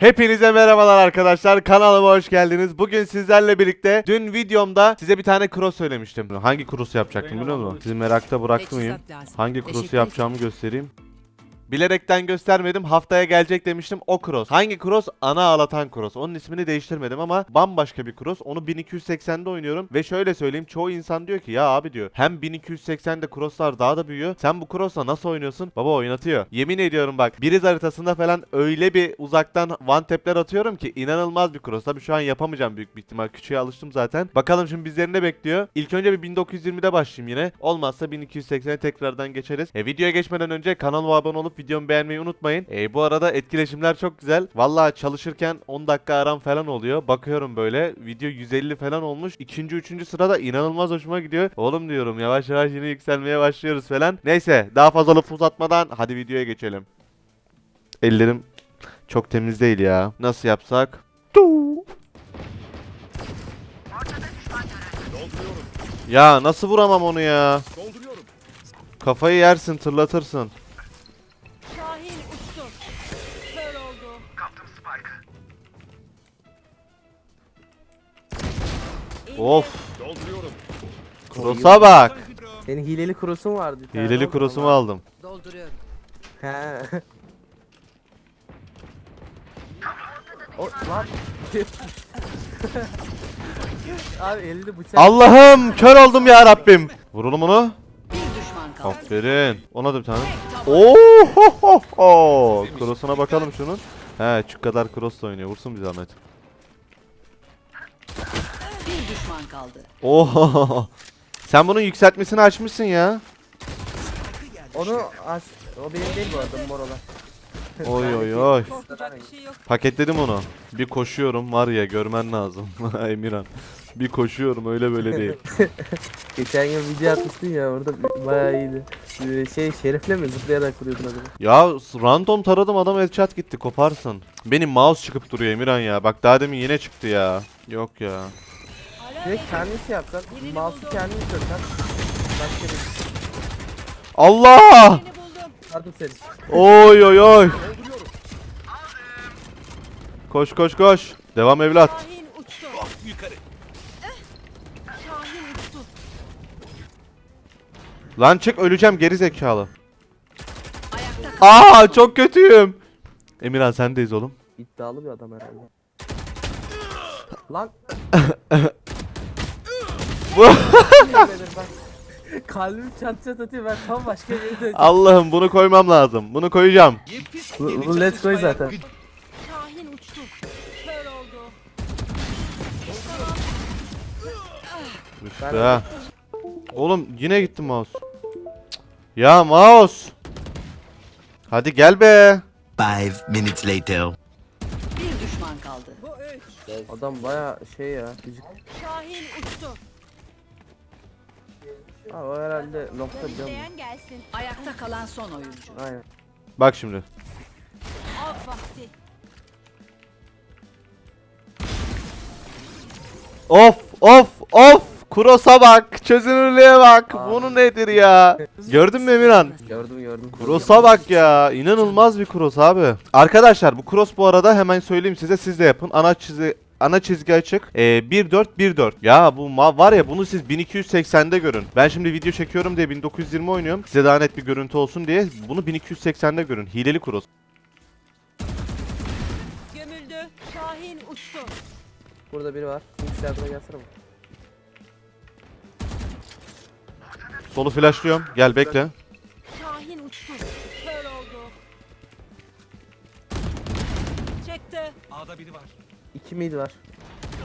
Hepinize merhabalar arkadaşlar. Kanalıma hoş geldiniz. Bugün sizlerle birlikte dün videomda size bir tane cross söylemiştim. Hangi cross'u yapacaktım biliyor musun? Sizi merakta lazım. Hangi cross'u yapacağımı göstereyim. Bilerekten göstermedim. Haftaya gelecek demiştim. O cross. Hangi cross? Ana ağlatan cross. Onun ismini değiştirmedim ama bambaşka bir cross. Onu 1280'de oynuyorum. Ve şöyle söyleyeyim. Çoğu insan diyor ki ya abi diyor. Hem 1280'de crosslar daha da büyüyor. Sen bu crossla nasıl oynuyorsun? Baba oynatıyor. Yemin ediyorum bak. Biriz haritasında falan öyle bir uzaktan one tap'ler atıyorum ki inanılmaz bir cross. Tabii şu an yapamayacağım büyük bir ihtimal. Küçüğe alıştım zaten. Bakalım şimdi bizleri ne bekliyor? İlk önce bir 1920'de başlayayım yine. Olmazsa 1280'e tekrardan geçeriz. E, videoya geçmeden önce kanalıma abone olup videomu beğenmeyi unutmayın. E, bu arada etkileşimler çok güzel. Valla çalışırken 10 dakika aram falan oluyor. Bakıyorum böyle. Video 150 falan olmuş. İkinci, üçüncü sırada inanılmaz hoşuma gidiyor. Oğlum diyorum yavaş yavaş yine yükselmeye başlıyoruz falan. Neyse daha fazla laf uzatmadan hadi videoya geçelim. Ellerim çok temiz değil ya. Nasıl yapsak? Tuu. Ya nasıl vuramam onu ya? Kafayı yersin, tırlatırsın. Of. Cross'a bak. Senin hileli kurusun vardı. bir tane, Hileli cross'umu aldım. Dolduruyorum. He. o lan. Abi elinde bıçak. Allah'ım kör oldum ya Rabbim. Vuralım onu. Bir düşman kaldı. Aferin. Ona da bir tane. Oo ho ho ho. Cross'una bakalım şunun. He şu kadar cross oynuyor. Vursun bir zahmet. Kaldı. Oo. Sen bunun yükseltmesini açmışsın ya. Onu aç. O benim değil bu arada mor olan. Oy oy oy. Korkacak bir şey yok. Paketledim onu. Bir koşuyorum var ya görmen lazım. Emirhan. Bir koşuyorum öyle böyle değil. Geçen gün video atmıştın ya orada bayağı iyiydi. Ee, Şey şerifle mi zıplayarak vuruyordun adamı. Ya random taradım adam headshot gitti koparsın. Benim mouse çıkıp duruyor Emirhan ya. Bak daha demin yine çıktı ya. Yok ya. Direkt kendin şey yapsan. Mouse'u buldum. kendin sürsen. Başka bir Allah! Seni buldum. Yardım seni. Oy oy oy. Koş koş koş. Devam evlat. Şahin uçtu. Yukarı. Şahin uçtu. Lan çık öleceğim geri zekalı. Aa çok kötüyüm. Emirhan sendeyiz oğlum. İddialı bir adam herhalde. Lan. Bu- Yemin ederim bak. Kalbim çat çat atıyor ben tam başka bir yere döneceğim. Allah'ım bunu koymam lazım. Bunu koyacağım. Bu, bu let's go zaten. Şahin uçtu. Kör oldu. İşte ha. Oğlum yine gitti mouse. Cık. Ya mouse. Hadi gel be. Five minutes later. Bir düşman kaldı. Adam baya şey ya. Gıcık. Şahin uçtu. O herhalde nokta. İzleyen gelsin. Ayakta kalan son oyuncu. Aynen. Bak şimdi. Av vakti. Of of of. Kuros'a bak. Çözünürlüğe bak. Aa. Bunu nedir ya? Gördün mü Emirhan? Gördüm gördüm. Cross'a bak ya. İnanılmaz bir cross abi. Arkadaşlar bu cross bu arada hemen söyleyeyim size siz de yapın. Ana çizgi ana çizgi açık. Ee, 1.4 1.4. Ya bu ma- var ya bunu siz 1280'de görün. Ben şimdi video çekiyorum diye 1920 oynuyorum. Size daha net bir görüntü olsun diye bunu 1280'de görün. Hileli cross. Gömüldü. Şahin uçtu. Burada biri var. Yardıma gelsene bak. Solu flashlıyorum. Gel bekle. Şahin uçtu. Kör oldu. Çekti. İki mid var.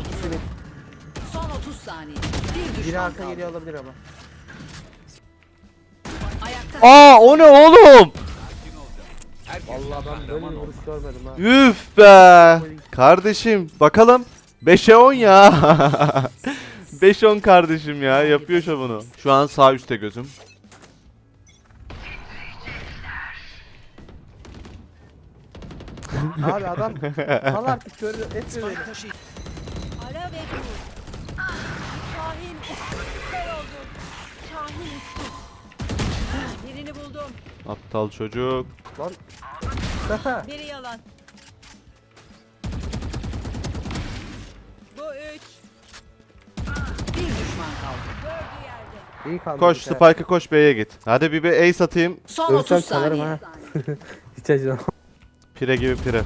İkisi mid. Son 30 saniye. Bir düşman Biri arka kaldı. geliyor olabilir ama. Ayakta Aa o ne oğlum? Vallahi ben böyle bir vuruş görmedim ha. Üf be. Kardeşim bakalım. 5'e 10 ya. 5-10 kardeşim ya. Yapıyor şovunu. Şu an sağ üstte gözüm. Abi adam sal artık kör etme beni. Ara ve bul. Şahin kör oldum. Şahin uçtu. Birini buldum. Aptal çocuk. Lan. Biri yalan. Bu üç. Bir düşman kaldı. Dördü yerde. Koş Spike'a koş B'ye git. Hadi bir, bir ace atayım. Son Ölsem 30 sanırım saniye. ha. Hiç acımam. Pire gibi pire.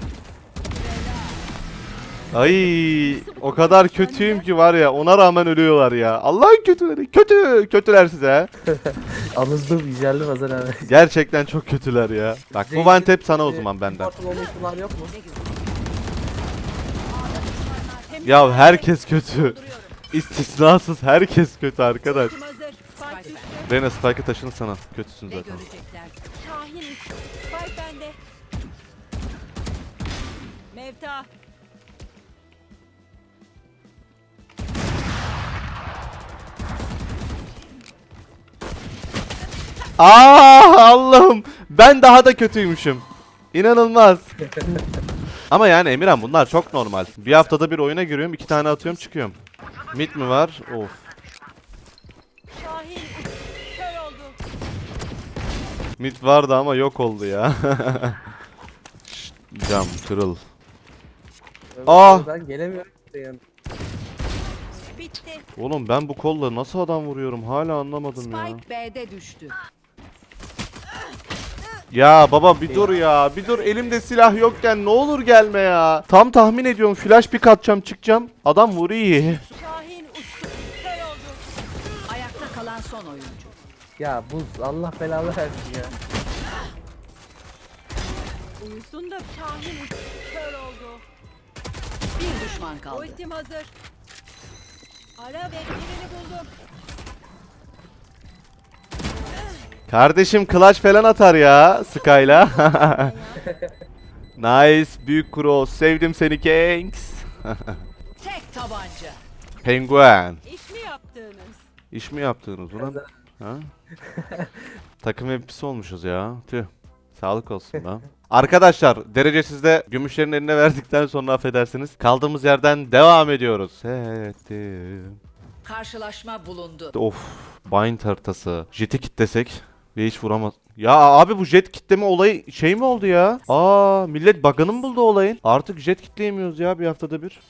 Ay o kadar kötüyüm ki var ya ona rağmen ölüyorlar ya. Allah'ın kötüleri. Kötü. Kötüler size. Alızdım, yüceldim Hasan abi. Gerçekten çok kötüler ya. Bak bu one tap sana o zaman benden. Yok mu? Ya herkes kötü. İstisnasız herkes kötü arkadaş. Reyna Spike'ı taşın sana. Kötüsün zaten. Şahin. Spike bende. Mevta. Aa Allah'ım ben daha da kötüymüşüm. İnanılmaz. Ama yani Emirhan bunlar çok normal. Bir haftada bir oyuna giriyorum, iki tane atıyorum, çıkıyorum. Mid mi var? Of. Şahin uçtu. Kör oldu. Mid vardı ama yok oldu ya. Cam kırıl. Ah! Ben gelemiyorum. Yani. Bitti. Oğlum ben bu kolla nasıl adam vuruyorum hala anlamadım ya. Spike B'de düştü. Ya baba bir dur ya. Bir dur elimde silah yokken ne olur gelme ya. Tam tahmin ediyorum flash pick atacağım çıkacağım. Adam vuruyor. Şahin uçtu. Kör oldu. Ayakta kalan son oyuncu. Ya buz Allah belanı versin ya. Uyusun da Şahin uçtu. Bir düşman kaldı. Ultim hazır. Ara ve birini buldum. Kardeşim clutch falan atar ya Sky'la. nice büyük cross. Sevdim seni Kanks. Tek tabanca. Penguen. İş mi yaptığınız? İş mi yaptınız ulan? Ha? Takım MVP'si olmuşuz ya. Tüh. Sağlık olsun lan. Arkadaşlar derecesizde gümüşlerin eline verdikten sonra affedersiniz. Kaldığımız yerden devam ediyoruz. Evet. Karşılaşma bulundu. Of. Bind haritası. Jet'i kitlesek ve hiç vuramaz. Ya abi bu jet kitleme olayı şey mi oldu ya? Aa millet bug'ını mı buldu olayın? Artık jet kitleyemiyoruz ya bir haftada bir.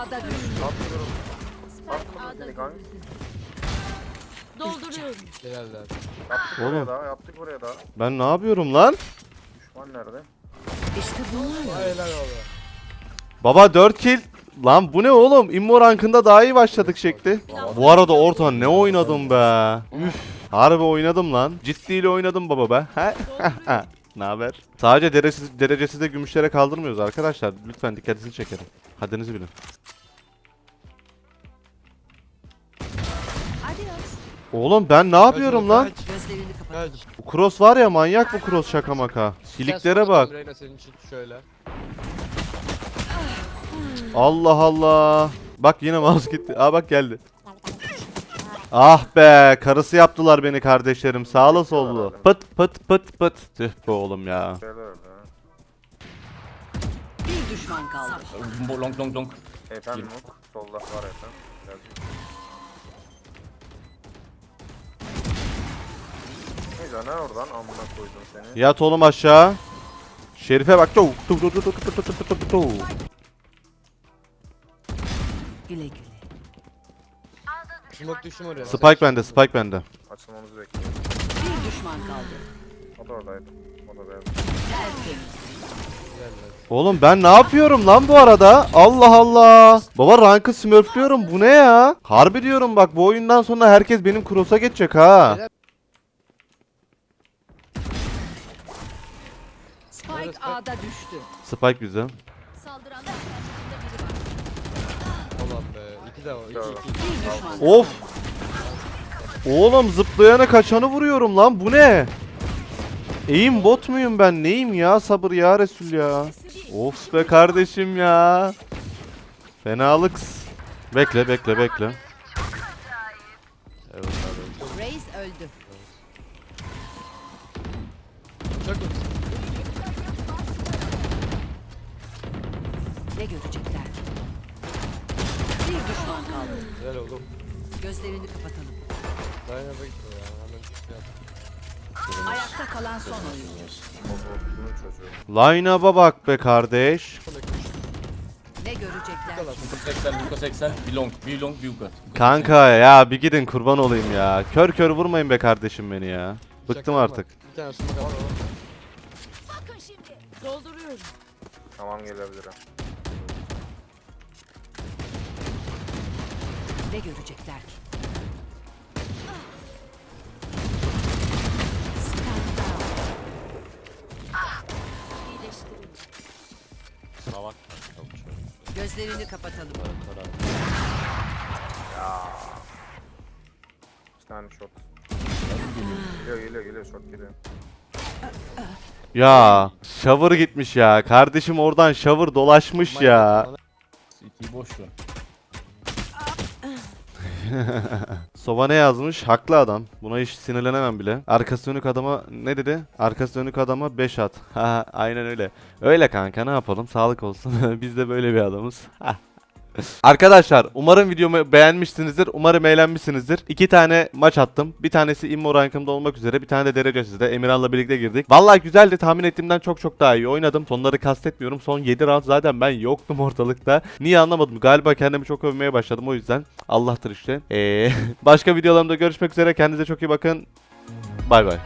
A'da düştü. Spike A'da düştü. Dolduruyorum. Oğlum Daha yaptık buraya daha. ben ne yapıyorum lan? Düşman nerede? İşte bunlarla. Baba 4 kill. Lan bu ne oğlum? Immo rankında daha iyi başladık şekli. Bu arada orta ne oynadım be. Üf. Harbi oynadım lan. Ciddiyle oynadım baba be. Ne haber? Sadece derecesiz, derecesiz de gümüşlere kaldırmıyoruz arkadaşlar. Lütfen dikkatinizi çekerim. Haddinizi bilin. Oğlum ben ne yapıyorum lan? Bu cross var ya manyak bu cross şaka maka. Siliklere bak. Allah Allah. Bak yine mouse gitti. Aa bak geldi. Ah be karısı yaptılar beni kardeşlerim sağla sollu. Pıt pıt pıt pıt. Tüh be oğlum ya. Bir düşman kaldı. Long long long. Efendim yok. Solda var efendim. Neyse ne oradan amına koydum seni. Yat oğlum aşağı. Şerife bak. Tuk tuk tuk tuk tuk tuk tuk tuk. Güle güle. Smoke düştüm oraya. Spike bende spike bende. Açılmamızı bekliyorum. Bir düşman kaldı. O da oradaydı. O da beyaz. Tertemiz. Oğlum ben ne yapıyorum lan bu arada? Allah Allah. Baba rankı smurfluyorum bu ne ya? Harbi diyorum bak bu oyundan sonra herkes benim cross'a geçecek ha. Spike A'da düştü. Spike bize. Saldıranlar. İki de var. İki iki. Düşman kaldı. Of. Oğlum zıplayana kaçanı vuruyorum lan bu ne? Eğim bot muyum ben neyim ya sabır ya Resul ya. Of be kardeşim ya. Fenalık. Bekle bekle bekle. Evet abi. Reis öldü. Çok. Ne görecekler? Güzel oğlum. Gözlerini kapatalım. Dayanaba gitme ya. Hemen şey yap. Ayakta kalan son oyuncu. Bunun çocuğu. Line-up'a bak be kardeş. Ne görecekler? Luka 80, Luka 80. Bir long, bir long, bir Luka. Kanka ya bir gidin kurban olayım ya. Kör kör vurmayın be kardeşim beni ya. Bıktım Şaka artık. Bir tane alalım. Dolduruyorum. Tamam gelebilir Ne görecekler ki? Gözlerini kapatalım. Bir tane shot. Geliyor geliyor geliyor shot geliyor. Ya shower gitmiş ya. Kardeşim oradan shower dolaşmış ya. CT boş ver. Sova ne yazmış? Haklı adam. Buna hiç sinirlenemem bile. Arkası dönük adama ne dedi? Arkası dönük adama 5 at. Aynen öyle. Öyle kanka ne yapalım? Sağlık olsun. Biz de böyle bir adamız. Arkadaşlar umarım videomu beğenmişsinizdir. Umarım eğlenmişsinizdir. İki tane maç attım. Bir tanesi immo rankımda olmak üzere. Bir tane de derecesizde. Emirhan'la birlikte girdik. Vallahi güzeldi. Tahmin ettiğimden çok çok daha iyi oynadım. Sonları kastetmiyorum. Son 7 round zaten ben yoktum ortalıkta. Niye anlamadım. Galiba kendimi çok övmeye başladım. O yüzden Allah'tır işte. Ee, başka videolarımda görüşmek üzere. Kendinize çok iyi bakın. Bay bay.